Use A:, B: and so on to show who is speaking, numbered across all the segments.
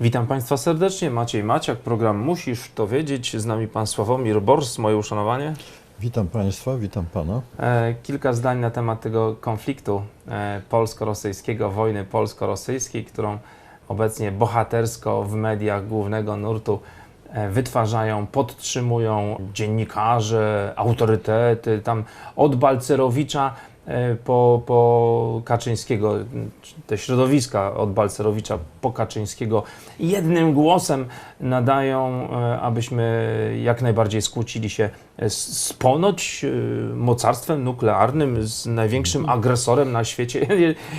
A: Witam Państwa serdecznie. Maciej Maciak, program Musisz to wiedzieć. Z nami Pan Sławomir Bors, moje uszanowanie.
B: Witam Państwa, witam Pana.
A: E, kilka zdań na temat tego konfliktu e, polsko-rosyjskiego, wojny polsko-rosyjskiej, którą obecnie bohatersko w mediach głównego nurtu e, wytwarzają, podtrzymują dziennikarze, autorytety, tam od Balcerowicza po, po Kaczyńskiego, te środowiska od Balcerowicza po Kaczyńskiego jednym głosem nadają, e, abyśmy jak najbardziej skłócili się z, z ponoć e, mocarstwem nuklearnym, z największym agresorem na świecie.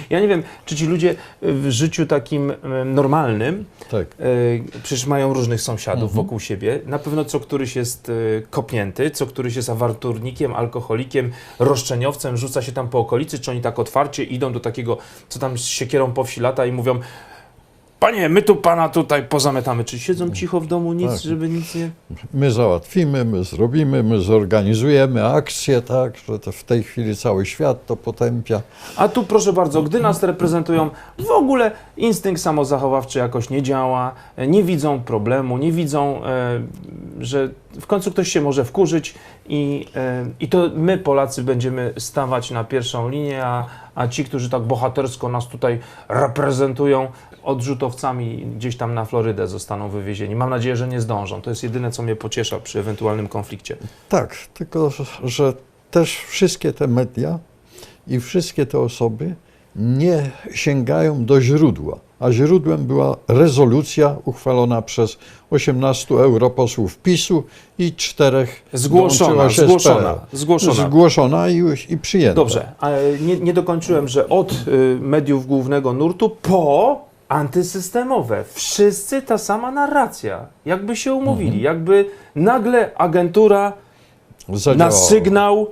A: Ja nie wiem, czy ci ludzie w życiu takim normalnym
B: Tak,
A: E, Przecież mają różnych sąsiadów wokół siebie. Na pewno co któryś jest e, kopnięty, co któryś jest awanturnikiem, alkoholikiem, roszczeniowcem, rzuca się tam po okolicy, czy oni tak otwarcie idą do takiego, co tam z siekierą po wsi lata i mówią Panie, my tu pana tutaj pozamiatamy. Czy siedzą cicho w domu, nic,
B: Tak.
A: żeby nic nie...
B: my załatwimy, my zrobimy, my zorganizujemy akcję, tak, że to w tej chwili cały świat to potępia.
A: A tu proszę bardzo, gdy nas reprezentują, w ogóle instynkt samozachowawczy jakoś nie działa, e, nie widzą problemu, nie widzą, e, że w końcu ktoś się może wkurzyć i, e, i to my Polacy będziemy stawać na pierwszą linię, a, a ci, którzy tak bohatersko nas tutaj reprezentują, odrzutowcami gdzieś tam na Florydę zostaną wywiezieni. Mam nadzieję, że nie zdążą. To jest jedyne, co mnie pociesza przy ewentualnym konflikcie.
B: Tak, tylko że- też wszystkie te media i wszystkie te osoby nie sięgają do źródła. A źródłem była rezolucja uchwalona przez 18 europosłów PiSu i czterech
A: Zgłoszona,
B: się
A: zgłoszona, zgłoszona.
B: Zgłoszona i, i przyjęta.
A: Dobrze, ale nie, nie dokończyłem, że od y, mediów głównego nurtu po antysystemowe. Wszyscy ta sama narracja. Jakby się umówili, jakby nagle agentura na
B: Zadziałało.
A: sygnał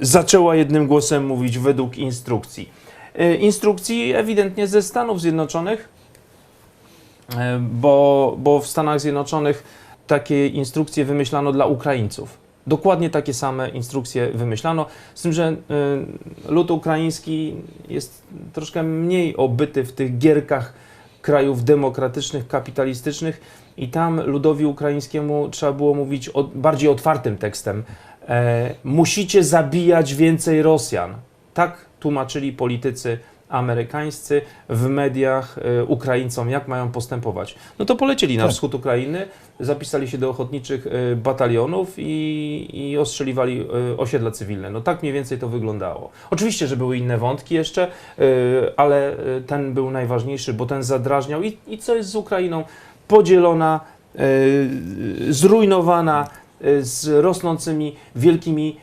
A: zaczęła jednym głosem mówić według instrukcji. Y, Instrukcji ewidentnie ze Stanów Zjednoczonych, y, bo, bo w Stanach Zjednoczonych takie instrukcje wymyślano dla Ukraińców. Dokładnie takie same instrukcje wymyślano, z tym, że y, lud ukraiński jest troszkę mniej obyty w tych gierkach krajów demokratycznych, kapitalistycznych i tam ludowi ukraińskiemu trzeba było mówić o, bardziej otwartym tekstem. E, musicie zabijać więcej Rosjan. Tak tłumaczyli politycy amerykańscy w mediach e, Ukraińcom, jak mają postępować. No to polecieli na
B: Tak.
A: wschód Ukrainy, zapisali się do ochotniczych e, batalionów i, i ostrzeliwali e, osiedla cywilne. No tak mniej więcej to wyglądało. Oczywiście, że były inne wątki jeszcze, ale ten był najważniejszy, bo ten zadrażniał. I, i co jest z Ukrainą? Podzielona, zrujnowana, z rosnącymi wielkimi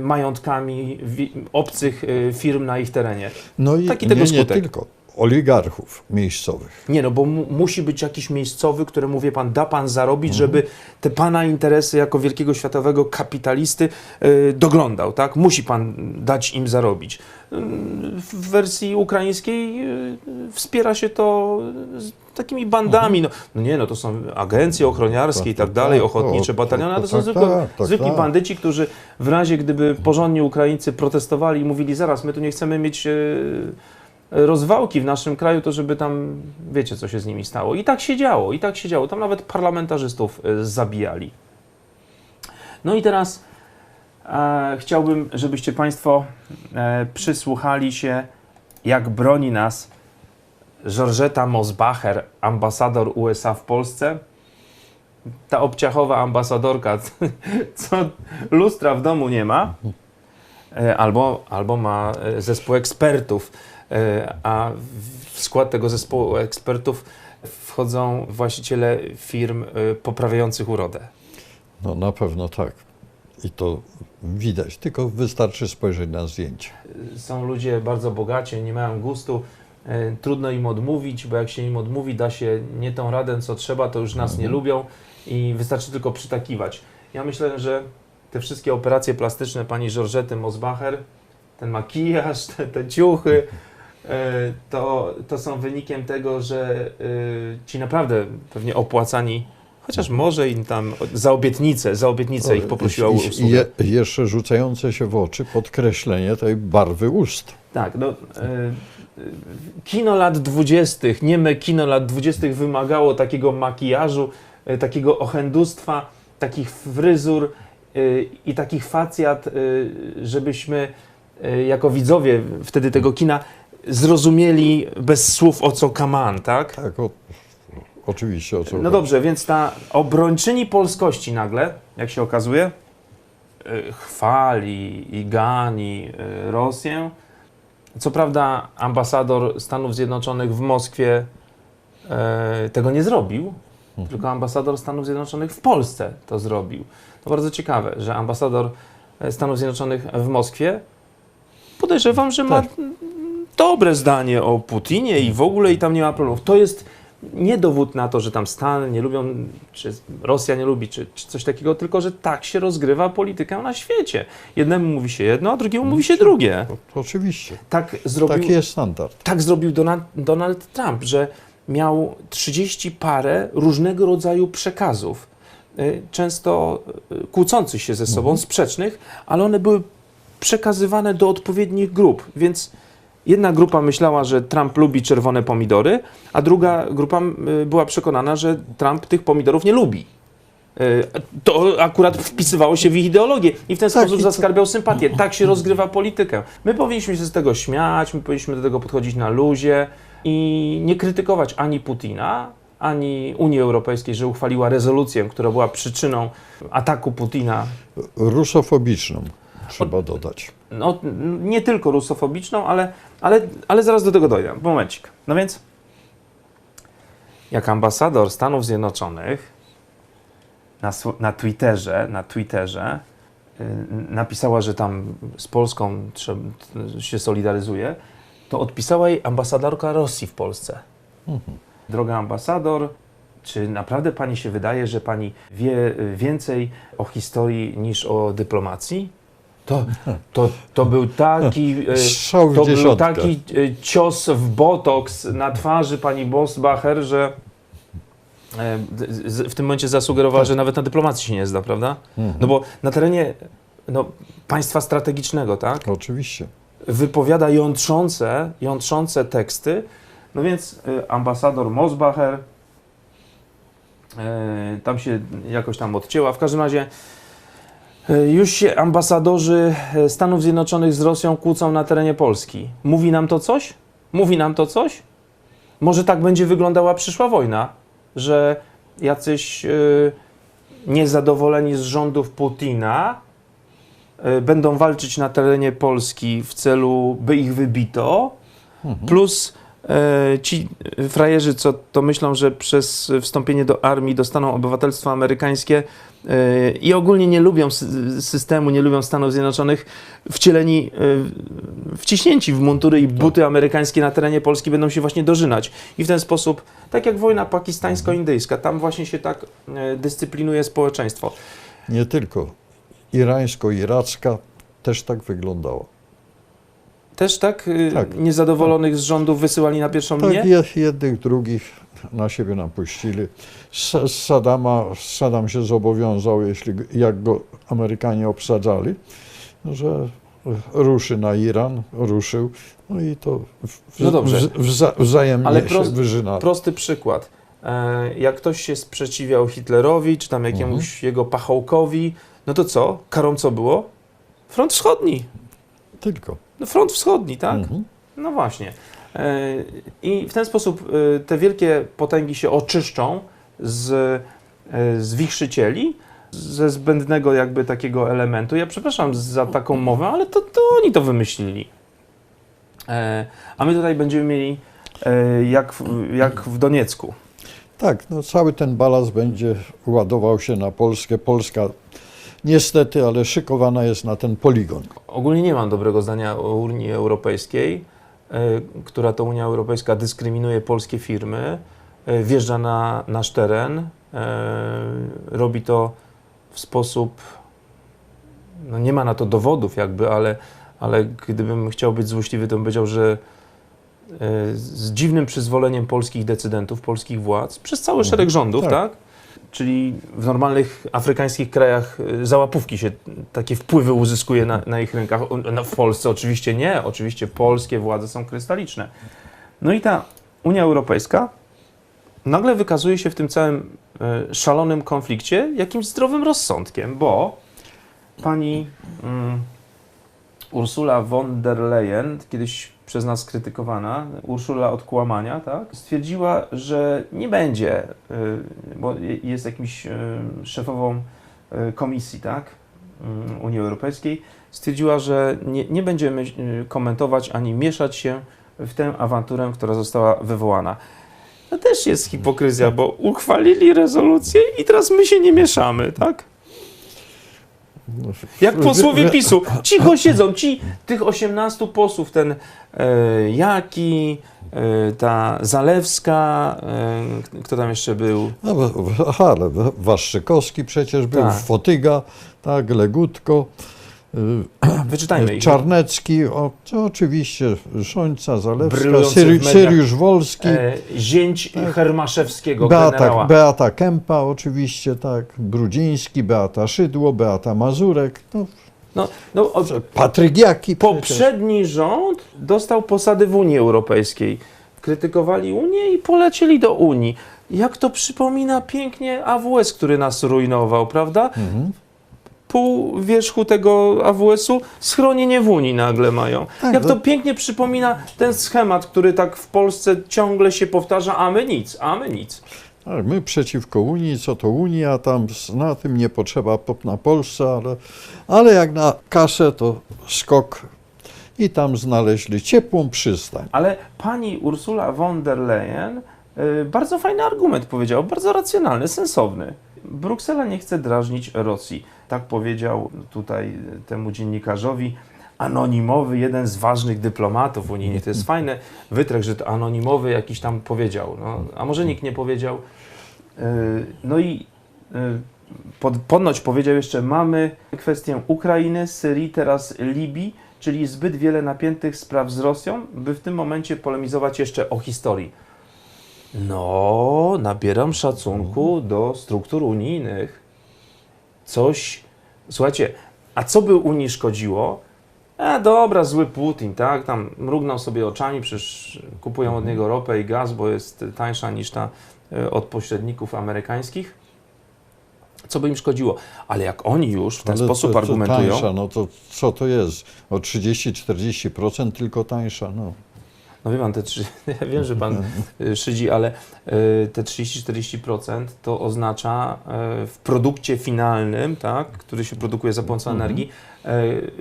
A: majątkami wi- obcych e, firm na ich terenie.
B: No i
A: Taki
B: nie,
A: tego
B: nie
A: skutek.
B: tylko, oligarchów miejscowych.
A: Nie no, bo mu, musi być jakiś miejscowy, któremu wie pan, da pan zarobić, żeby te pana interesy jako wielkiego światowego kapitalisty y, doglądał, tak? Musi pan dać im zarobić. W wersji ukraińskiej y, wspiera się to z takimi bandami. No, no nie no, to są agencje ochroniarskie i tak
B: Tak,
A: dalej,
B: tak,
A: ochotnicze
B: tak,
A: bataliony, ale to są
B: tak, tak, tak,
A: zwykli
B: tak.
A: bandyci, którzy w razie gdyby porządni Ukraińcy protestowali i mówili zaraz, my tu nie chcemy mieć y, rozwałki w naszym kraju, to żeby tam, wiecie, co się z nimi stało. I tak się działo, i tak się działo. Tam nawet parlamentarzystów y, zabijali. No i teraz e, chciałbym, żebyście Państwo e, przysłuchali się, jak broni nas Georgetta Mosbacher, ambasador USA w Polsce. Ta obciachowa ambasadorka, co lustra w domu nie ma, e, albo, albo ma e, zespół ekspertów, e, a w skład tego zespołu ekspertów wchodzą właściciele firm e, poprawiających urodę.
B: No na pewno tak. I to widać, tylko wystarczy spojrzeć na zdjęcie.
A: są ludzie bardzo bogaci, nie mają gustu, e, trudno im odmówić, bo jak się im odmówi, da się nie tą radę, co trzeba, to już nas nie lubią i wystarczy tylko przytakiwać. Ja myślę, że te wszystkie operacje plastyczne pani Georgety Mosbacher, ten makijaż, te, te ciuchy, e, to, to są wynikiem tego, że e, ci naprawdę pewnie opłacani, chociaż może im tam za obietnicę, za obietnicę ich poprosiła o usługę.
B: je, jeszcze rzucające się w oczy podkreślenie tej barwy ust.
A: Tak, no, e, kino lat dwudziestych, nieme kino lat dwudziestych wymagało takiego makijażu, y, takiego ochendustwa, takich fryzur y, i takich facjat, żebyśmy jako widzowie wtedy tego kina zrozumieli bez słów o co kaman, tak?
B: Tak, o, oczywiście o co
A: No
B: chodzi.
A: dobrze, więc ta obrończyni polskości nagle, jak się okazuje, y, chwali i gani y, Rosję. Co prawda ambasador Stanów Zjednoczonych w Moskwie e, tego nie zrobił, tylko ambasador Stanów Zjednoczonych w Polsce to zrobił. To bardzo ciekawe, że ambasador e, Stanów Zjednoczonych w Moskwie podejrzewam, że ma
B: Tak.
A: dobre zdanie o Putinie i w ogóle i tam nie ma problemów. To jest nie dowód na to, że tam Stany nie lubią, czy Rosja nie lubi, czy, czy coś takiego, tylko że tak się rozgrywa polityka na świecie. Jednemu mówi się jedno, a drugiemu mówi się drugie.
B: Oczywiście.
A: Tak zrobił,
B: Taki jest standard.
A: tak zrobił Donald, Donald Trump, że miał 30 parę różnego rodzaju przekazów, y, często y, kłócących się ze sobą, sprzecznych, ale one były przekazywane do odpowiednich grup, więc jedna grupa myślała, że Trump lubi czerwone pomidory, a druga grupa y, była przekonana, że Trump tych pomidorów nie lubi. Y, To akurat wpisywało się w ich ideologię i w ten
B: Tak,
A: sposób zaskarbiał sympatię. Tak się rozgrywa politykę. My powinniśmy się z tego śmiać, my powinniśmy do tego podchodzić na luzie i nie krytykować ani Putina, ani Unii Europejskiej, że uchwaliła rezolucję, która była przyczyną ataku Putina
B: Rusofobiczną trzeba dodać.
A: no, nie tylko rusofobiczną, ale, ale, ale zaraz do tego dojdę. Momencik. No więc, jak ambasador Stanów Zjednoczonych na, na Twitterze, na Twitterze y, napisała, że tam z Polską trzeba, się solidaryzuje, to odpisała jej ambasadorka Rosji w Polsce. Droga ambasador, czy naprawdę pani się wydaje, że pani wie y, więcej o historii niż o dyplomacji? To, to, to był taki,
B: Strzał w
A: to był taki y, cios w botoks na twarzy pani Bosbacher, że e, w tym momencie zasugerowała, że nawet na dyplomacji się nie zda, prawda? No bo na terenie no, państwa strategicznego, tak?
B: Oczywiście.
A: wypowiada jątrzące, jątrzące teksty. No więc ambasador Mosbacher tam się jakoś tam odcięła. W każdym razie już się ambasadorzy y, Stanów Zjednoczonych z Rosją kłócą na terenie Polski. Mówi nam to coś? Mówi nam to coś? Może tak będzie wyglądała przyszła wojna, że jacyś y, niezadowoleni z rządów Putina będą walczyć na terenie Polski w celu, by ich wybito, plus e, ci frajerzy, co to myślą, że przez wstąpienie do armii dostaną obywatelstwo amerykańskie e, i ogólnie nie lubią sy- systemu, nie lubią Stanów Zjednoczonych, wcieleni, e, wciśnięci w muntury i buty amerykańskie na terenie Polski będą się właśnie dożynać. I w ten sposób, tak jak wojna pakistańsko-indyjska, tam właśnie się tak e, dyscyplinuje społeczeństwo.
B: Nie tylko. Irańsko-iracka też tak wyglądała.
A: Też tak, y,
B: Tak.
A: niezadowolonych z rządów wysyłali na pierwszą
B: Tak,
A: linię?
B: je- jednych, drugich na siebie napuścili. Saddama, Saddam się zobowiązał, jeśli jak go Amerykanie obsadzali, że ruszy na Iran, ruszył, no i to w, w,
A: No dobrze.
B: wza, wzajemnie
A: Ale
B: się
A: prost-
B: wyżynali.
A: Prosty przykład. E, Jak ktoś się sprzeciwiał Hitlerowi, czy tam jakiemuś
B: Mhm.
A: jego pachołkowi, no to co? Karą co było? Front wschodni.
B: Tylko.
A: No front wschodni, tak?
B: Mhm.
A: No właśnie. E, I w ten sposób e, te wielkie potęgi się oczyszczą z, e, z wichrzycieli, ze zbędnego jakby takiego elementu. Ja przepraszam za taką mowę, ale to, to oni to wymyślili. A my tutaj będziemy mieli jak, w- jak w Doniecku.
B: Tak, no cały ten balast będzie ładował się na Polskę. Polska niestety, ale szykowana jest na ten poligon.
A: Ogólnie nie mam dobrego zdania o Unii Europejskiej, e, która to Unia Europejska dyskryminuje polskie firmy, e, wjeżdża na nasz teren, e, robi to w sposób, no nie ma na to dowodów jakby, ale, ale gdybym chciał być złośliwy, to bym powiedział, że z dziwnym przyzwoleniem polskich decydentów, polskich władz, przez cały szereg rządów,
B: tak.
A: tak? Czyli w normalnych afrykańskich krajach y, za łapówki się takie wpływy uzyskuje na, na ich rynkach. No w Polsce oczywiście nie, oczywiście polskie władze są krystaliczne. No i ta Unia Europejska nagle wykazuje się w tym całym y, szalonym konflikcie jakimś zdrowym rozsądkiem, bo pani mm, Ursula von der Leyen, kiedyś przez nas krytykowana, Urszula od kłamania, tak, stwierdziła, że nie będzie, y, bo je- jest jakimś y, szefową y, komisji, tak, y, Unii Europejskiej, stwierdziła, że nie, nie będziemy komentować ani mieszać się w tę awanturę, która została wywołana. To też jest hipokryzja, bo uchwalili rezolucję i teraz my się nie mieszamy, tak?
B: No,
A: Jak posłowie
B: Wie-
A: PiSu, cicho siedzą, ci, tych 18 posłów, ten e, Jaki, e, ta Zalewska, e, kto tam jeszcze był?
B: No, bo- aha, ale Waszczykowski przecież był,
A: Tak.
B: Fotyga, tak, Legutko,
A: Wyczytajmy.
B: Czarnecki, o, to oczywiście Szońca, Zalewska, Syri. Syriusz Wolski,
A: E, zięć Hermaszewskiego,
B: Beata,
A: generała.
B: Beata Kępa oczywiście, tak, Brudziński, Beata Szydło, Beata Mazurek, no,
A: No, no,
B: Patryk Jaki
A: poprzedni rząd dostał posady w Unii Europejskiej. Krytykowali Unię i polecieli do Unii. Jak to przypomina pięknie AWS, który nas rujnował, prawda?
B: Mhm.
A: Pół wierzchu tego AWS-u schronienie w Unii nagle mają.
B: Tak,
A: Jak to pięknie przypomina ten schemat, który tak w Polsce ciągle się powtarza, a my nic, a my nic.
B: Tak, my przeciwko Unii, co to Unia, tam na tym nie potrzeba pop na Polsce, ale, ale jak na kaszę to skok i tam znaleźli ciepłą przystań.
A: Ale pani Ursula von der Leyen y, bardzo fajny argument powiedział, bardzo racjonalny, sensowny. Bruksela nie chce drażnić Rosji. Tak powiedział tutaj temu dziennikarzowi anonimowy, jeden z ważnych dyplomatów unijnych. To jest fajny wytrych, że to anonimowy jakiś tam powiedział. No, a może nikt nie powiedział. Y, No i y, pod, ponoć powiedział jeszcze, mamy kwestię Ukrainy, Syrii, teraz Libii, czyli zbyt wiele napiętych spraw z Rosją, by w tym momencie polemizować jeszcze o historii. No, nabieram szacunku do struktur unijnych. Coś, słuchajcie, a co by Unii szkodziło? A dobra, zły Putin, tak, tam mrugnął sobie oczami, przecież kupują od niego ropę i gaz, bo jest tańsza niż ta e, od pośredników amerykańskich. Co by im szkodziło? Ale jak oni już w ten
B: Ale
A: sposób
B: to
A: argumentują,
B: Tańsza, no to co to jest? O 30-40% tylko tańsza. No.
A: No wie pan, te trzy, ja wiem, że pan y, szydzi, ale y, te 30-40% to oznacza y, w produkcie finalnym, tak, który się produkuje za pomocą
B: Mhm.
A: energii,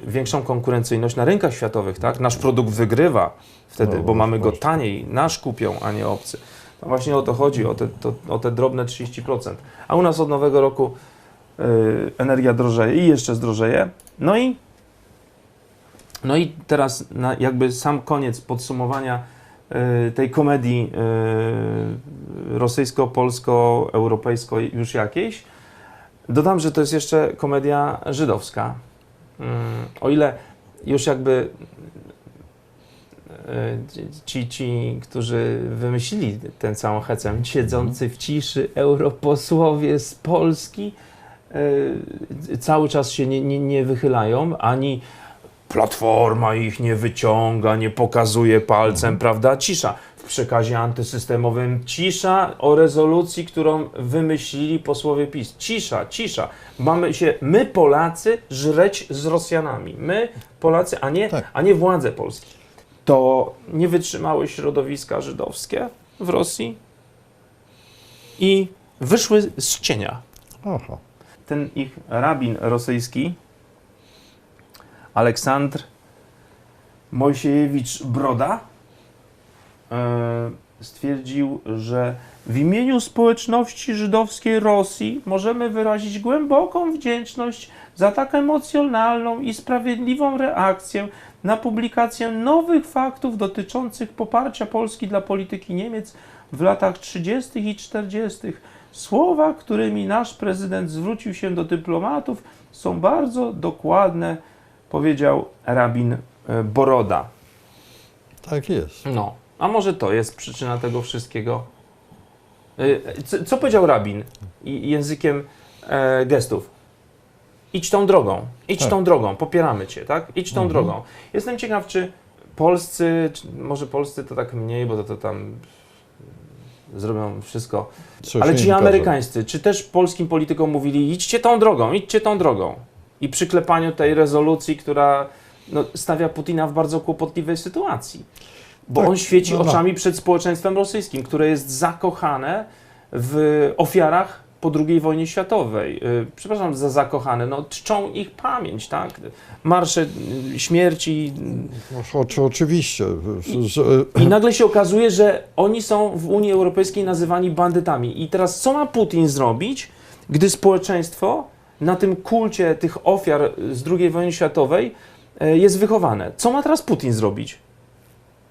A: większą konkurencyjność na rynkach światowych. Tak? Nasz produkt wygrywa wtedy,
B: No,
A: bo mamy go taniej, nasz kupią, a nie obcy. No właśnie o to chodzi, o te, to, o te drobne 30%. A u nas od nowego roku y, energia drożeje i jeszcze zdrożeje. No i no i teraz jakby sam koniec podsumowania y, tej komedii y, rosyjsko-polsko-europejsko już jakiejś. Dodam, że to jest jeszcze komedia żydowska. Mm, o ile już jakby y, ci, ci, którzy wymyślili tę całą hecę, siedzący w ciszy europosłowie z Polski, cały czas się nie, nie, nie wychylają, ani Platforma ich nie wyciąga, nie pokazuje palcem, prawda? Cisza. W przekazie antysystemowym cisza o rezolucji, którą wymyślili posłowie PiS. Cisza, cisza. Mamy się, my Polacy, żreć z Rosjanami. My Polacy, a nie,
B: Tak.
A: a nie władze polskie. To nie wytrzymały środowiska żydowskie w Rosji i wyszły z cienia
B: Aha.
A: ten ich rabin rosyjski, Aleksandr Mojsiejewicz Broda, e, stwierdził, że w imieniu społeczności żydowskiej Rosji możemy wyrazić głęboką wdzięczność za tak emocjonalną i sprawiedliwą reakcję na publikację nowych faktów dotyczących poparcia Polski dla polityki Niemiec w latach 30. i 40. Słowa, którymi nasz prezydent zwrócił się do dyplomatów, są bardzo dokładne, powiedział rabin e, Boroda.
B: Tak jest.
A: No, a może to jest przyczyna tego wszystkiego? E, Co, co powiedział rabin? językiem e, gestów. Idź tą drogą, idź
B: Tak.
A: tą drogą, popieramy cię, tak? Idź tą
B: Mhm.
A: drogą. Jestem ciekaw, czy polscy, czy może polscy to tak mniej, bo to, to tam zrobią wszystko.
B: Co
A: Ale ci amerykańscy, czy też polskim politykom mówili, idźcie tą drogą, idźcie tą drogą. I przyklepaniu tej rezolucji, która no, stawia Putina w bardzo kłopotliwej sytuacji. Bo
B: Tak,
A: on świeci
B: no, no.
A: oczami przed społeczeństwem rosyjskim, które jest zakochane w ofiarach po II wojnie światowej. Y, Przepraszam za zakochane, no czczą ich pamięć, tak? Marsze y, śmierci,
B: No, oczy- oczywiście. Z,
A: i nagle się okazuje, że oni są w Unii Europejskiej nazywani bandytami. I teraz co ma Putin zrobić, gdy społeczeństwo na tym kulcie tych ofiar z II wojny światowej e, jest wychowane? Co ma teraz Putin zrobić?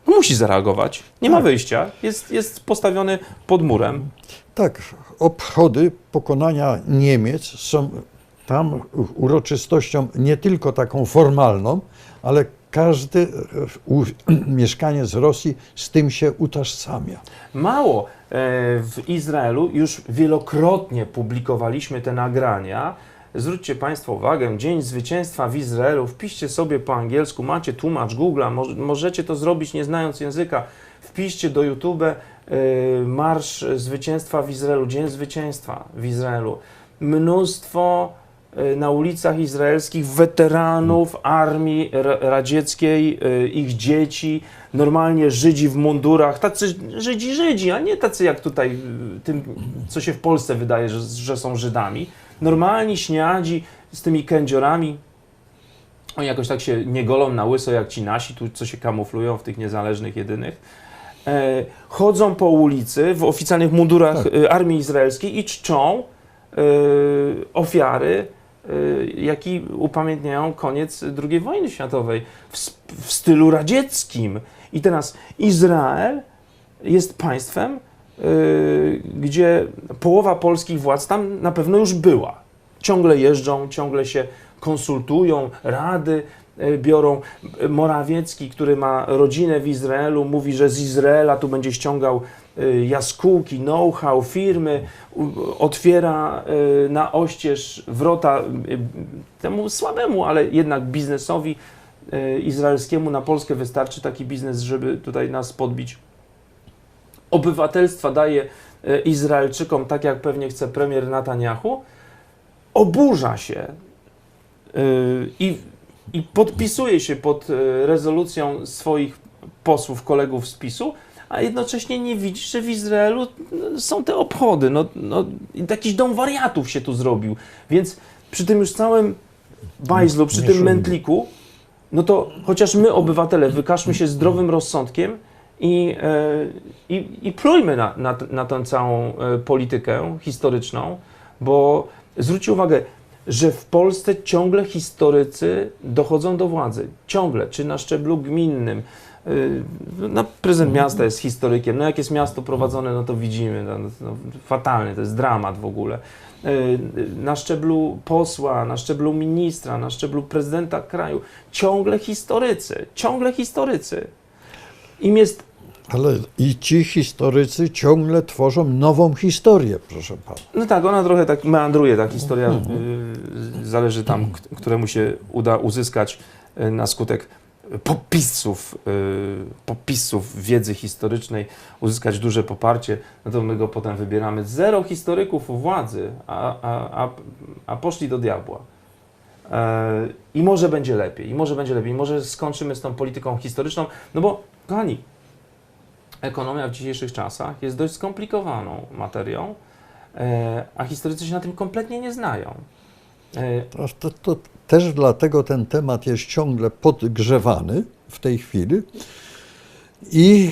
A: No musi zareagować. Nie ma
B: Tak.
A: wyjścia. Jest, jest postawiony pod murem.
B: tak, obchody pokonania Niemiec są tam uroczystością nie tylko taką formalną, ale każdy e, mieszkaniec Rosji z tym się utożsamia.
A: Mało. E, W Izraelu już wielokrotnie publikowaliśmy te nagrania. Zwróćcie Państwo uwagę, Dzień Zwycięstwa w Izraelu, wpiszcie sobie po angielsku, macie tłumacz Google'a, mo- możecie to zrobić nie znając języka. Wpiszcie do YouTube e, Marsz Zwycięstwa w Izraelu, Dzień Zwycięstwa w Izraelu. Mnóstwo e, na ulicach izraelskich weteranów armii ra- radzieckiej, e, ich dzieci, normalnie Żydzi w mundurach, tacy Żydzi, Żydzi, a nie tacy jak tutaj, tym, co się w Polsce wydaje, że, że są Żydami. Normalni śniadzi z tymi kędziorami. Oni jakoś tak się nie golą na łyso jak ci nasi, tu co się kamuflują w tych niezależnych jedynych. E, chodzą po ulicy w oficjalnych mundurach
B: Tak.
A: y, armii izraelskiej i czczą y, ofiary, y, jaki upamiętniają koniec II wojny światowej w, w stylu radzieckim. I teraz Izrael jest państwem, gdzie połowa polskich władz tam na pewno już była. Ciągle jeżdżą, ciągle się konsultują, rady y, biorą. Morawiecki, który ma rodzinę w Izraelu, mówi, że z Izraela tu będzie ściągał y, jaskółki, know-how, firmy, otwiera y, na oścież wrota y, temu słabemu, ale jednak biznesowi y, izraelskiemu na Polskę wystarczy taki biznes, żeby tutaj nas podbić. Obywatelstwa daje y, Izraelczykom, tak jak pewnie chce premier Netanyahu, oburza się y, i, i podpisuje się pod y, rezolucją swoich posłów, kolegów z PiSu, a jednocześnie nie widzi, że w Izraelu są te obchody. No, no, jakiś dom wariatów się tu zrobił. Więc przy tym już całym bajzlu, przy tym mętliku, no to chociaż my, obywatele, wykażmy się zdrowym rozsądkiem i, e, i, i plujmy na, na, na tę całą e, politykę historyczną, bo zwróćcie uwagę, że w Polsce ciągle historycy dochodzą do władzy. Ciągle, czy na szczeblu gminnym. y, No, prezydent miasta jest historykiem. No, jak jest miasto prowadzone, no to widzimy. No, no, fatalny, to jest dramat w ogóle. Na szczeblu posła, na szczeblu ministra, na szczeblu prezydenta kraju. Ciągle historycy. Ciągle historycy. Im jest
B: Ale i ci historycy ciągle tworzą nową historię, proszę pana.
A: No tak, ona trochę tak meandruje, ta historia. y, zależy tam, któremu się uda uzyskać y, na skutek popisów, y, popisów wiedzy historycznej, uzyskać duże poparcie, no to my go potem wybieramy. Zero historyków u władzy, a, a, a, a poszli do diabła. E, I może będzie lepiej, i może będzie lepiej, może skończymy z tą polityką historyczną, no bo, kochani, ekonomia w dzisiejszych czasach jest dość skomplikowaną materią, e, a historycy się na tym kompletnie nie znają. E,
B: To, to, też dlatego ten temat jest ciągle podgrzewany w tej chwili. I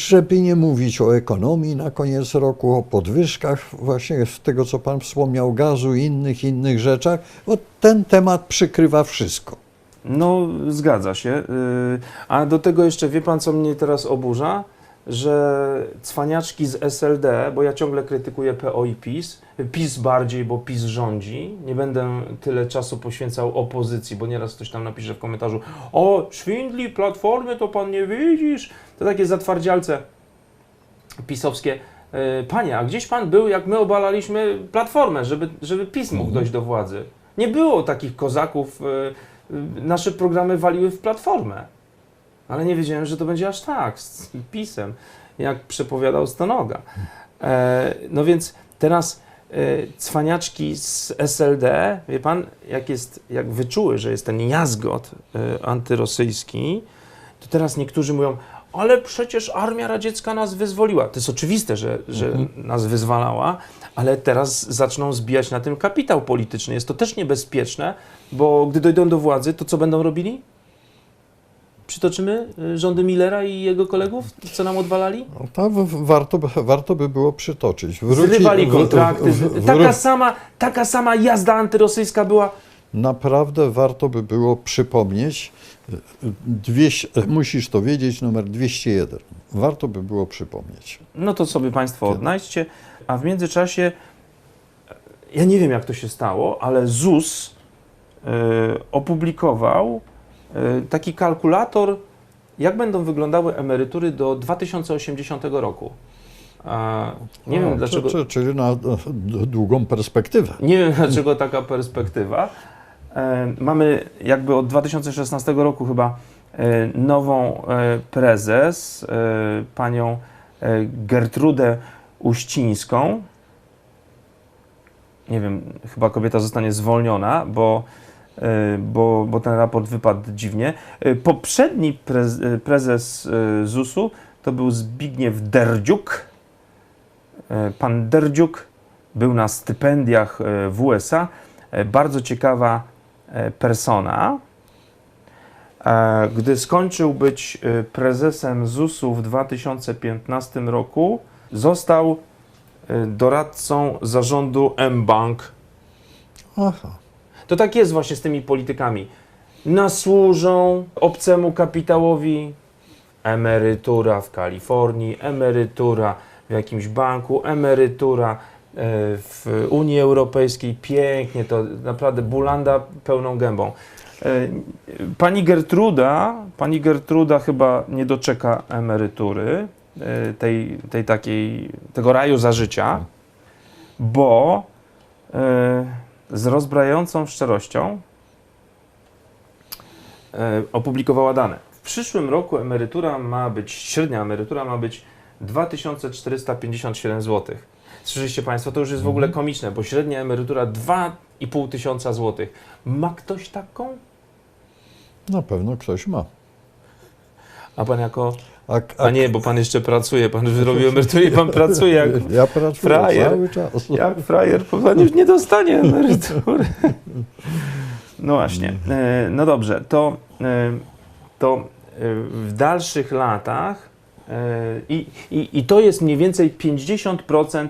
B: żeby nie mówić o ekonomii na koniec roku, o podwyżkach, właśnie z tego, co Pan wspomniał, gazu i innych, innych rzeczach, bo ten temat przykrywa wszystko.
A: No, zgadza się. Y, A do tego jeszcze wie pan, co mnie teraz oburza? Że cwaniaczki z SLD, bo ja ciągle krytykuję PO i PiS, PiS bardziej, bo PiS rządzi. Nie będę tyle czasu poświęcał opozycji, bo nieraz ktoś tam napisze w komentarzu: O, szwindli, platformy, to pan nie widzisz. To takie zatwardzialce pisowskie e, panie, a gdzieś pan był, jak my obalaliśmy Platformę, żeby, żeby PiS mógł
B: Mhm.
A: dojść do władzy. Nie było takich kozaków, e, e, nasze programy waliły w Platformę. Ale nie wiedziałem, że to będzie aż tak, z PiSem, jak przepowiadał Stonoga. E, no więc teraz e, cwaniaczki z SLD, wie pan, jak, jest, jak wyczuły, że jest ten jazgot e, antyrosyjski, to teraz niektórzy mówią, ale przecież armia radziecka nas wyzwoliła. To jest oczywiste, że, że nas wyzwalała, ale teraz zaczną zbijać na tym kapitał polityczny. Jest to też niebezpieczne, bo gdy dojdą do władzy, to co będą robili? Przytoczymy y, rządy Millera i jego kolegów, co nam odwalali?
B: No, w- warto, by- warto by było przytoczyć. Wróci-
A: Zrywali
B: w-
A: kontrakty.
B: w- w-
A: taka,
B: wró-
A: sama, taka sama jazda antyrosyjska była.
B: Naprawdę warto by było przypomnieć, e, dwieście, musisz to wiedzieć, numer 201. Warto by było przypomnieć.
A: No to sobie Państwo odnajdźcie. A w międzyczasie, ja nie wiem jak to się stało, ale ZUS y, opublikował y, taki kalkulator, jak będą wyglądały emerytury do 2080 roku. Nie
B: O,
A: wiem dlaczego.
B: czy- czy- Czyli na długą perspektywę.
A: Nie wiem, dlaczego taka perspektywa. E, mamy jakby od 2016 roku chyba e, nową e, prezes, e, panią e, Gertrudę Uścińską. Nie wiem, chyba kobieta zostanie zwolniona, bo, e, bo, bo ten raport wypadł dziwnie. E, Poprzedni prez, e, prezes e, ZUS-u to był Zbigniew Derdziuk. E, Pan Derdziuk był na stypendiach e, w USA. E, Bardzo ciekawa e, persona. E, Gdy skończył być e, prezesem ZUS-u w 2015 roku, został e, doradcą zarządu M-Bank.
B: Aha.
A: To tak jest właśnie z tymi politykami. Nasłużą obcemu kapitałowi emerytura w Kalifornii, emerytura w jakimś banku, emerytura e, w Unii Europejskiej. Pięknie, to naprawdę bulanda pełną gębą. E, Pani Gertruda, pani Gertruda chyba nie doczeka emerytury, e, tej, tej takiej, tego raju za życia, bo z rozbrajającą szczerością e, opublikowała dane. W przyszłym roku emerytura ma być, średnia emerytura ma być 2457 zł. Słyszeliście Państwo, to już jest w ogóle komiczne, bo średnia emerytura 2,5 tysiąca złotych. Ma ktoś taką?
B: Na pewno ktoś ma.
A: A Pan jako...
B: A, a,
A: A nie, bo Pan jeszcze pracuje, Pan już zrobił emeryturę i Pan pracuje jak
B: ja pracuję
A: frajer.
B: cały czas.
A: Jak frajer, pan już nie dostanie emerytury. No właśnie. E, No dobrze, to, e, to e, w dalszych latach i, i, i to jest mniej więcej 50%,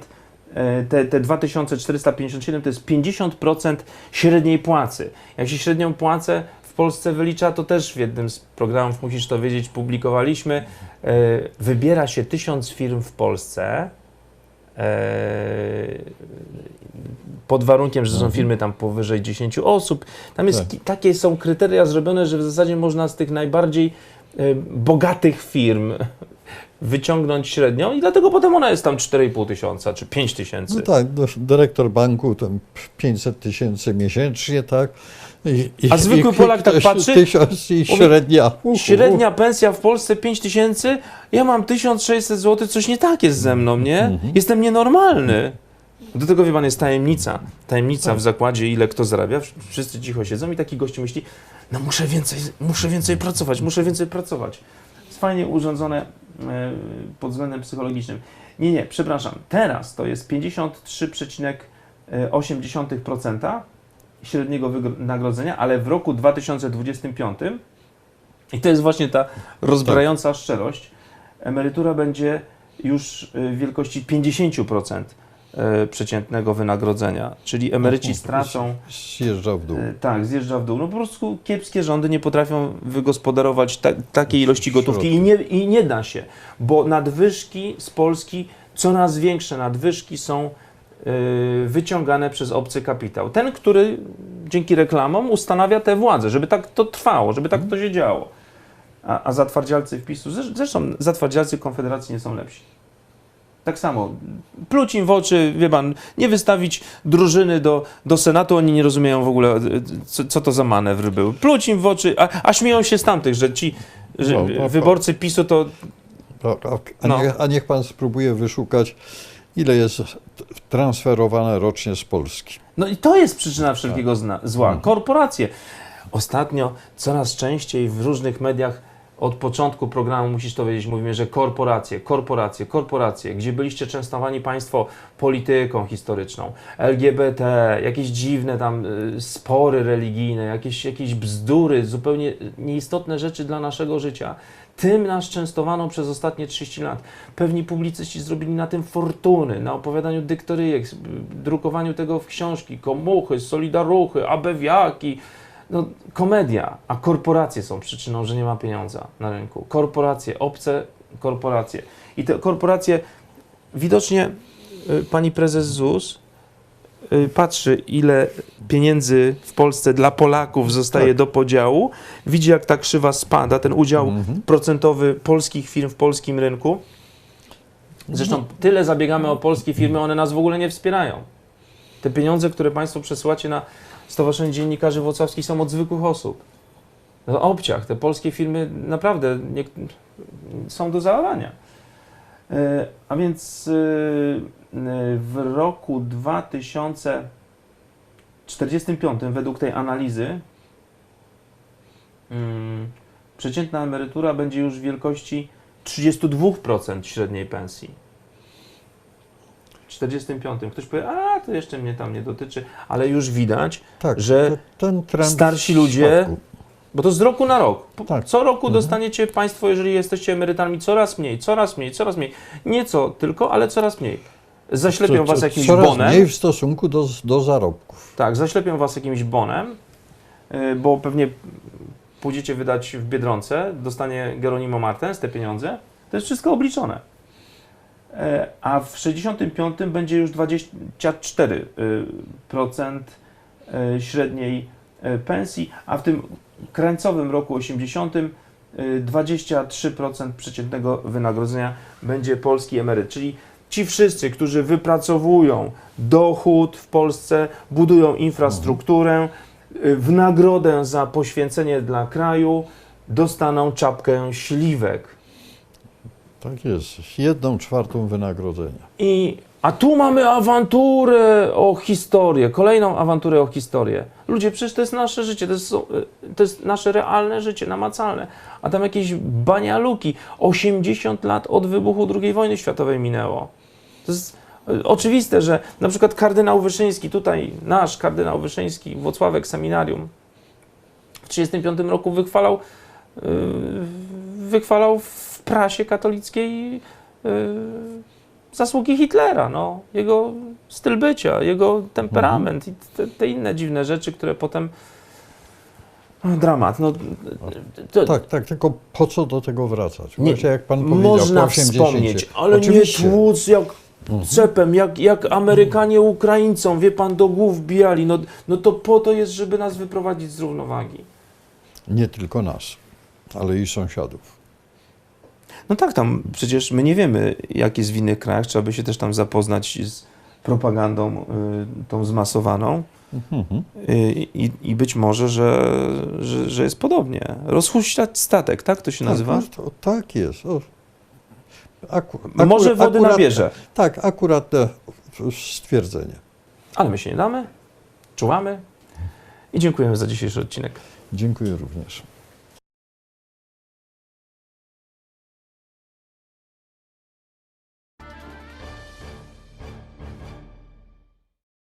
A: e, te, te 2457 to jest 50% średniej płacy. Jak się średnią płacę w Polsce wylicza, to też w jednym z programów, musisz to wiedzieć, publikowaliśmy, wybiera się tysiąc firm w Polsce, e, pod warunkiem, że są firmy tam powyżej 10 osób. Tam jest,
B: Tak.
A: ki- takie są kryteria zrobione, że w zasadzie można z tych najbardziej e, bogatych firm wyciągnąć średnią i dlatego potem ona jest tam 4,5 tysiąca czy 5 tysięcy.
B: No tak, dyrektor banku tam 500 tysięcy miesięcznie, tak. I, i,
A: A zwykły Polak tak patrzy,
B: Tysiąc i średnia. Uhu.
A: Średnia pensja w Polsce 5 tysięcy, ja mam 1600 zł, coś nie tak jest ze mną, nie?
B: Mhm.
A: Jestem nienormalny. Do tego, wie pan, jest tajemnica. Tajemnica w zakładzie, ile kto zarabia. Wszyscy cicho siedzą i taki gościu myśli, no muszę więcej, muszę więcej pracować, muszę więcej pracować. Fajnie urządzone e, pod względem psychologicznym. Nie, nie, przepraszam. Teraz to jest 53,8% średniego wynagrodzenia, ale w roku 2025 i to jest właśnie ta rozbrajająca szczerość. Emerytura będzie już y, wielkości 50% y, przeciętnego wynagrodzenia, czyli emeryci stracą,
B: Zjeżdża w dół.
A: y, tak, zjeżdża w dół. No po prostu kiepskie rządy nie potrafią wygospodarować ta, takiej ilości gotówki i nie, i nie da się, bo nadwyżki z Polski, coraz większe nadwyżki są y, wyciągane przez obcy kapitał. Ten, który dzięki reklamom ustanawia tę władzę, żeby tak to trwało, żeby tak to się działo. A, a zatwardzialcy wpisu, zresz- zresztą zatwardzialcy Konfederacji nie są lepsi. Tak samo. Pluć im w oczy, wie pan, nie wystawić drużyny do, do Senatu, oni nie rozumieją w ogóle, e, co, co to za manewr był. Pluć im w oczy, a, a śmieją się z tamtych, że ci że
B: No, to-
A: wyborcy PiSu to
B: A, a, a,
A: No.
B: niech, a niech pan spróbuje wyszukać, ile jest transferowane rocznie z Polski.
A: No i to jest przyczyna wszelkiego zna- zła.
B: Mhm.
A: Korporacje. Ostatnio coraz częściej w różnych mediach od początku programu musisz to wiedzieć, mówimy, że korporacje, korporacje, korporacje, gdzie byliście częstowani Państwo polityką historyczną, LGBT, jakieś dziwne tam y, spory religijne, jakieś, jakieś bzdury, zupełnie nieistotne rzeczy dla naszego życia. Tym nas częstowano przez ostatnie 30 lat. Pewni publicyści zrobili na tym fortuny, na opowiadaniu dyktoryjek, s- drukowaniu tego w książki, komuchy, solidaruchy, abewiaki. No, komedia, a korporacje są przyczyną, że nie ma pieniądza na rynku. Korporacje, obce korporacje. I te korporacje, widocznie y, pani prezes ZUS y, patrzy, ile pieniędzy w Polsce dla Polaków zostaje
B: Tak.
A: do podziału, widzi, jak ta krzywa spada, ten udział
B: Mhm.
A: procentowy polskich firm w polskim rynku. Zresztą tyle zabiegamy o polskie firmy, one nas w ogóle nie wspierają. Te pieniądze, które Państwo przesyłacie na Stowarzyszenie Dziennikarzy Włocławskich są od zwykłych osób. No, obciach, te polskie firmy naprawdę nie, są do załamania. E, A więc e, e, w roku 2045 według tej analizy mm, przeciętna emerytura będzie już w wielkości 32% średniej pensji. W 45. Ktoś powie, a to jeszcze mnie tam nie dotyczy, ale już widać,
B: Tak,
A: Że starsi ludzie- bo to z roku na rok.
B: Tak.
A: Co roku
B: Mhm.
A: dostaniecie Państwo, jeżeli jesteście emerytami, coraz mniej, coraz mniej, coraz mniej. Nieco tylko, ale coraz mniej. Zaślepią
B: Co-
A: Was
B: co-
A: jakimś
B: Coraz
A: bonem.
B: mniej w stosunku do, do zarobków.
A: Tak, zaślepią was jakimś bonem, y, bo pewnie pójdziecie wydać w Biedronce, dostanie Geronimo Martens te pieniądze. To jest wszystko obliczone. E, A w 65 będzie już 24% y, średniej y, pensji, a w tym krańcowym roku 80 y, 23% przeciętnego wynagrodzenia będzie polski emeryt. Czyli ci wszyscy, którzy wypracowują dochód w Polsce, budują infrastrukturę, y, w nagrodę za poświęcenie dla kraju dostaną czapkę śliwek.
B: Tak jest. Jedną czwartą wynagrodzenia.
A: I, a tu mamy awanturę o historię, kolejną awanturę o historię. Ludzie, przecież to jest nasze życie, to jest, to jest nasze realne życie, namacalne. A tam jakieś banialuki. 80 lat od wybuchu II wojny światowej minęło. To jest y, oczywiste, że na przykład kardynał Wyszyński, tutaj nasz kardynał Wyszyński, Włocławek Seminarium, w 1935 roku wychwalał, y, wychwalał prasie katolickiej y, zasługi Hitlera, no, jego styl bycia, jego temperament i te, te inne dziwne rzeczy, które potem. O, dramat. No, to,
B: Tak, tak, tylko po co do tego wracać?
A: Nie,
B: Właśnie jak pan powiedział,
A: można
B: po 80.
A: wspomnieć, ale
B: Oczywiście.
A: nie tłuc jak
B: Mhm.
A: cepem, jak, jak Amerykanie Ukraińcom, wie pan, do głów bijali. No, no to po to jest, żeby nas wyprowadzić z równowagi.
B: Nie tylko nas, ale i sąsiadów.
A: No tak, tam przecież my nie wiemy, jak jest w innych krajach. Trzeba by się też tam zapoznać z propagandą y, tą zmasowaną.
B: Mhm.
A: Y, I, I być może, że, że, że jest podobnie. Rozhuśtać statek, tak to się nazywa?
B: Tak, no, to, tak jest. O. Aku,
A: Może wody
B: akurat-
A: nabierze,
B: Tak, akuratne stwierdzenie.
A: ale my się nie damy, czułamy i dziękujemy za dzisiejszy odcinek.
B: Dziękuję również.